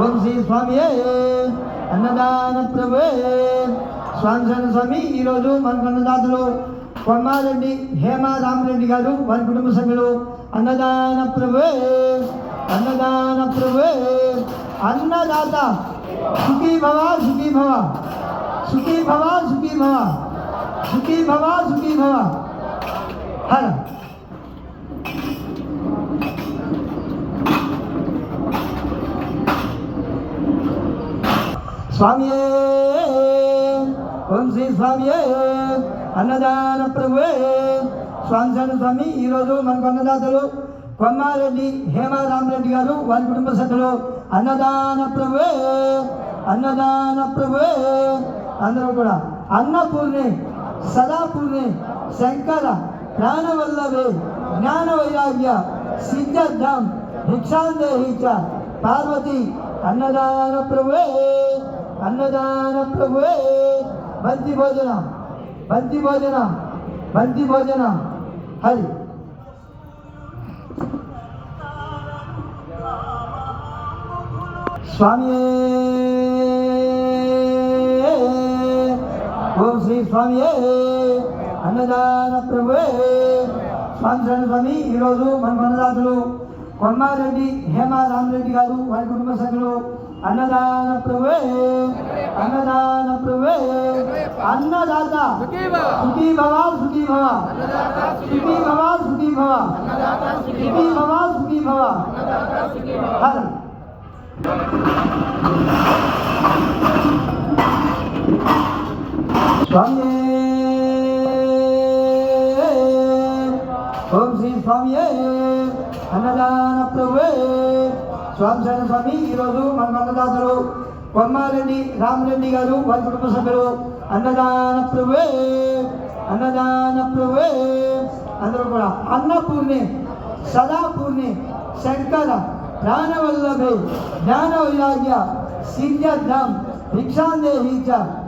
ఓం శ్రీ స్వామియే అన్నదాన ప్రభు స్వామి స్వామి ఈరోజు మనకు అన్నదాతలు కొమ్మారెడ్డి హేమ రామరెడ్డి గారు వారి కుటుంబ సభ్యులు. అన్నదాన ప్రభు అన్నదాన ప్రభు అన్నదాత సుఖీ భవ సుఖీ భవ సుఖీ భవ సుఖీ భవ సుఖీ భవ సుఖీ భవ. హర. స్వామియే ఓం శ్రీ స్వామియే అన్నదాన ప్రభువే స్వామి శరణ స్వామి ఈరోజు మనకు అన్నదాతలు కొమ్మారెడ్డి హేమారామరెడ్డి గారు వారి కుటుంబ సభ్యులు అన్నదాన ప్రభువే అన్నదాన ప్రభువే అందరూ కూడా అన్నపూర్ణి సదాపూర్ణి శంకర ప్రాణవల్లభే జ్ఞాన వైరాగ్య సిద్ధార్థం భిక్షాందేహి చ పార్వతి అన్నదాన ప్రభువే అన్నదాన ప్రభువే. బంతి భోజనం బంతి భోజనం బంతి భోజనం. హరి. స్వామి ఓం శ్రీ స్వామి అన్నదాన ప్రభువే. స్వామి స్వామి ఈరోజు మన మనదాతులు కొమ్మారెడ్డి హేమ రామరెడ్డి గారు వారి కుటుంబ సభ్యులు అన్నదాన ప్రభువే అన్నదాన ప్రభువే అన్నదాత సుఖీ భవ సుఖీ భవ సుఖీ భవ సుఖీ భవ సుఖీ భవ సుఖీ భవ హర స్వామి ఓం శ్రీ స్వామియే అన్నదాన ప్రభువే. స్వామి స్వామి ఈరోజు మన అన్నదాతలు కొమ్మారెడ్డి రామరెడ్డి గారు వారి కుటుంబ సభ్యులు. అన్నదాన ప్రభువే అన్నదాన ప్రభువే. అందరూ కూడా అన్నపూర్ణి సదాపూర్ణి శంకర ప్రాణవల్లభే జ్ఞాన వైరాగ్య సిద్ధార్థం భిక్షాందేహీచ